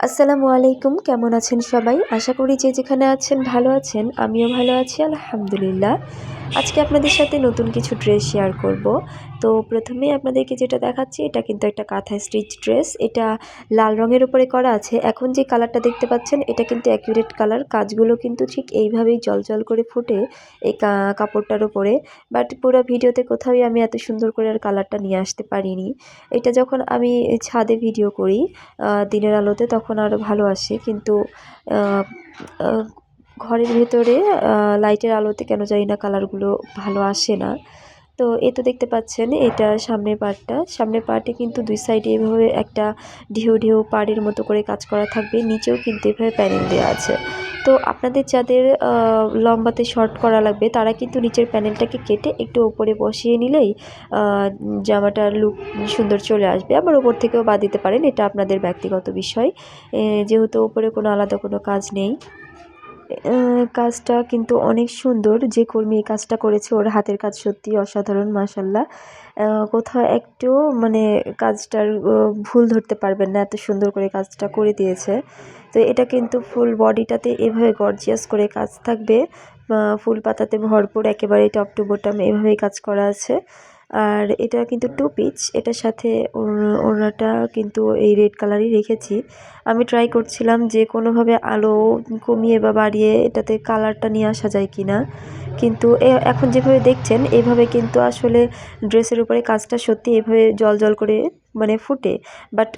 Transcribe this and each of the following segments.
আসসালামু আলাইকুম, কেমন আছেন সবাই? আশা করি যে যেখানে আছেন ভালো আছেন, আমিও ভালো আছি, আলহামদুলিল্লাহ। আজকে আপনাদের সাথে নতুন কিছু ড্রেস শেয়ার করব। তো প্রথমেই আপনাদেরকে যেটা দেখাচ্ছি, এটা কিন্তু একটা কাঁথা স্টিচ ড্রেস এটা লাল রঙের উপরে করা আছে। এখন যে কালারটা দেখতে পাচ্ছেন, এটা কিন্তু অ্যাকুরেট কালার কাজগুলো কিন্তু ঠিক এইভাবেই জল জল করে ফুটে এই কাপড়টার উপরে। বাট পুরো ভিডিওতে কোথাওই আমি এত সুন্দর করে আর কালারটা নিয়ে আসতে পারিনি। এটা যখন আমি ছাদে ভিডিও করি দিনের আলোতে, তখন আরও ভালো আসে। কিন্তু ঘরের ভেতরে লাইটের আলোতে কেন জানি না কালারগুলো ভালো আসে না। তো এ তো দেখতে পাচ্ছেন, এটা সামনের পার্টটা সামনের পার্টে কিন্তু দুই সাইডে এভাবে একটা ঢেউ ঢেউ পাড়ের মতো করে কাজ করা থাকবে, নিচেও কিন্তু এভাবে প্যানেল দেওয়া আছে। তো আপনাদের যাদের লম্বাতে শর্ট করা লাগবে, তারা কিন্তু নিচের প্যানেলটাকে কেটে একটু ওপরে বসিয়ে নিলেই জামাটার লুক সুন্দর চলে আসবে। আবার ওপর থেকেও বাদ দিতে পারেন, এটা আপনাদের ব্যক্তিগত বিষয়। যেহেতু ওপরে কোনো আলাদা কোনো কাজ নেই। কাজটা কিন্তু অনেক সুন্দর। যে কর্মী এই কাজটা করেছে, ওর হাতের কাজ সত্যি অসাধারণ মাসাল্লাহ কোথাও একটু মানে কাজটার ভুল ধরতে পারবেন না, এত সুন্দর করে কাজটা করে দিয়েছে। তো এটা কিন্তু ফুল বডিটাতে এভাবে গর্জিয়াস করে কাজ থাকবে। ফুল পাতাতে ভরপুর একেবারে টপ টু বোটাম, এভাবেই কাজ করা আছে। আর এটা কিন্তু টু পিচ এটার সাথে ওড়নাটা কিন্তু এই রেড কালারই রেখেছি। আমি ট্রাই করছিলাম যে কোনোভাবে আলো কমিয়ে বা বাড়িয়ে এটাতে কালারটা নিয়ে আসা যায় কি না কিন্তু এখন যেভাবে দেখছেন, এভাবে কিন্তু আসলে ড্রেসের উপরে কাজটা সত্যি এভাবে জল জল করে মানে ফুটে। বাট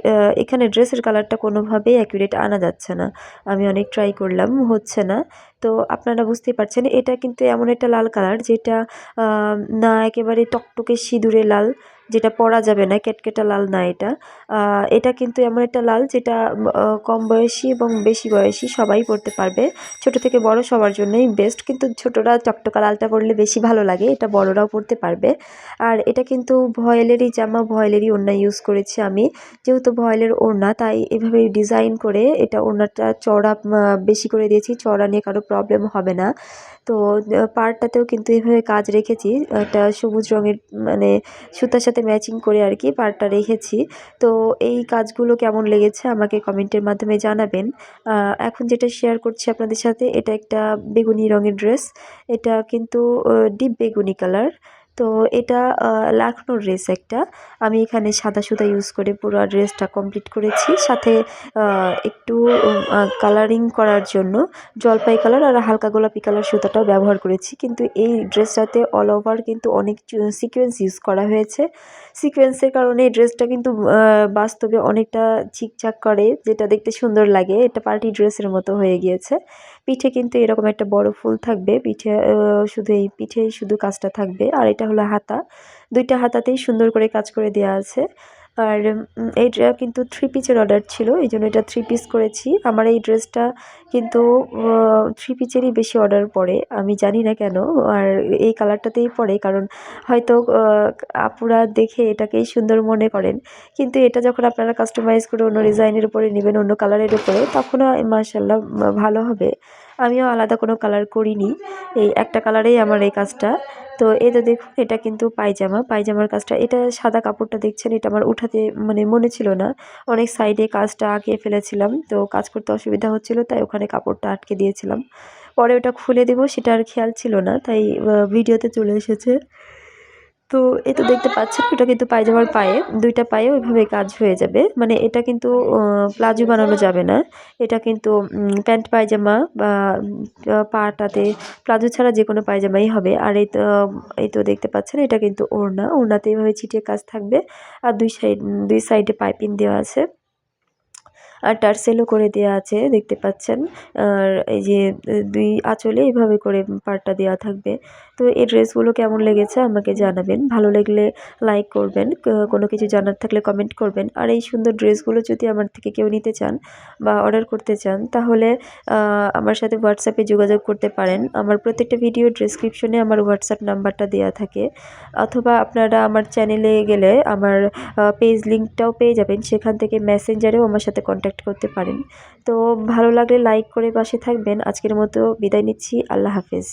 এখানে ড্রেসের কালারটা কোনোভাবেই অ্যাকুরেট আনা যাচ্ছে না। আমি অনেক ট্রাই করলাম, হচ্ছে না। তো আপনারা বুঝতেই পারছেন, এটা কিন্তু এমন একটা লাল কালার যেটা না একেবারে টকটকে সিঁদুরে লাল। যেটা পরা যাবে না, কেটকেটা লাল না এটা। এটা কিন্তু এমন একটা লাল যেটা কম বয়সী এবং বেশি বয়সী সবাই পরতে পারবে। ছোট থেকে বড় সবার জন্যই বেস্ট কিন্তু ছোটরা চকটকা লালটা পরলে বেশি ভালো লাগে, এটা বড়রাও পরতে পারবে। আর এটা কিন্তু ভয়েলেরই জামা, ভয়েলেরই ওড়না ইউজ করেছি আমি। যেহেতু ভয়েলের ওড়না, তাই এভাবে ডিজাইন করে এটা ওড়নাটা চড়া বেশি করে দিয়েছি, চড়া নিয়ে কারও প্রবলেম হবে না। তো পাড়টাতেও কিন্তু এভাবে কাজ রেখেছি। একটা সবুজ রঙের মানে সুতার সাথে ম্যাচিং করে আর কি পাড়টা রেখেছি। তো, এই কাজগুলো কেমন লেগেছে আমাকে কমেন্টের মাধ্যমে জানাবেন। এখন যেটা শেয়ার করছি আপনাদের সাথে, এটা একটা বেগুনি রঙের ড্রেস এটা কিন্তু ডিপ বেগুনি কালার তো এটা লাখনোর ড্রেস একটা। আমি এখানে সাদা সুতা ইউজ করে পুরো ড্রেসটা কমপ্লিট করেছি। সাথে একটু কালারিং করার জন্য জলপাই কালার আর হালকা গোলাপি কালার সুতাটাও ব্যবহার করেছি। কিন্তু এই ড্রেসটাতে অল ওভার কিন্তু অনেক সিকোয়েন্স ইউজ করা হয়েছে। সিকোয়েন্সের কারণে এই ড্রেসটা কিন্তু বাস্তবে অনেকটা ছিকচাক করে, যেটা দেখতে সুন্দর লাগে। এটা পার্টি ড্রেসের মতো হয়ে গিয়েছে। পিঠে কিন্তু এরকম একটা বড় ফুল থাকবে। পিঠে শুধু এই পিঠেই শুধু কাজটা থাকবে। আর এটা হলো হাতা। দুইটা হাতাতেই সুন্দর করে কাজ করে দেওয়া আছে। আর এই কিন্তু থ্রি পিসের অর্ডার ছিল। এই জন্য এটা থ্রি পিস করেছি। আমার এই ড্রেসটা কিন্তু থ্রি পিচেরই বেশি অর্ডার পড়ে। আমি জানি না কেন, আর এই কালারটাতেই পড়ে, কারণ হয়তো আপুরা দেখে এটাকেই সুন্দর মনে করেন। কিন্তু এটা যখন আপনারা কাস্টমাইজ করে অন্য ডিজাইনের উপরে নেবেন, অন্য কালারের উপরে, তখনও মার্শাল্লাহ ভালো হবে। আমিও আলাদা কোনো কালার করিনি। এই একটা কালারেই আমার এই কাজটা। তো এটা দেখুন, এটা কিন্তু পায়জামা। পায়জামার কাজটা, এটা সাদা কাপড়টা দেখছেন, এটা আমার উঠাতে মানে মনে ছিল না। অনেক সাইডে কাজটা আঁকিয়ে ফেলেছিলাম, তো কাজ করতে অসুবিধা হচ্ছিল, তাই ওখানে কাপড়টা আটকে দিয়েছিলাম। পরে ওটা খুলে দেবো, সেটা আর খেয়াল ছিল না, তাই ভিডিওতে চলে এসেছে। তো এ তো দেখতে পাচ্ছেন এটা কিন্তু পায়জামার পায়ে, দুইটা পায়ে ওইভাবে কাজ হয়ে যাবে। মানে এটা কিন্তু প্লাজো বানানো যাবে না। এটা কিন্তু প্যান্ট পায়জামা বা পাটাতে, প্লাজো ছাড়া যে কোনো পায়জামাই হবে। আর এই তো এই তো দেখতে পাচ্ছেন, এটা কিন্তু ওড়না। ওড়নাতে এইভাবে ছিটিয়ে কাজ থাকবে। আর দুই সাইড, দুই সাইডে পাইপিং দেওয়া আছে। আর টার্সেলও করে দেওয়া আছে, দেখতে পাচ্ছেন। আর এই যে দুই আঁচলে এইভাবে করে পার্টটা দেওয়া থাকবে। তো এই ড্রেসগুলো কেমন লেগেছে আমাকে জানাবেন। ভালো লাগলে লাইক করবেন কোনো কিছু জানার থাকলে কমেন্ট করবেন। আর এই সুন্দর ড্রেসগুলো যদি আমার থেকে কেউ নিতে চান বা অর্ডার করতে চান, তাহলে আমার সাথে হোয়াটসঅ্যাপে যোগাযোগ করতে পারেন। আমার প্রত্যেকটা ভিডিও ডিসক্রিপশনে আমার হোয়াটসঅ্যাপ নাম্বারটা দেওয়া থাকে। অথবা আপনারা আমার চ্যানেলে গেলে আমার পেজ লিঙ্কটাও পেয়ে যাবেন। সেখান থেকে মেসেঞ্জারেও আমার সাথে কন্ট্যাক্ট করতে পারেন। তো ভালো লাগলে লাইক করে পাশে থাকবেন। আজকের মতো বিদায় নিচ্ছি। আল্লাহ হাফেজ।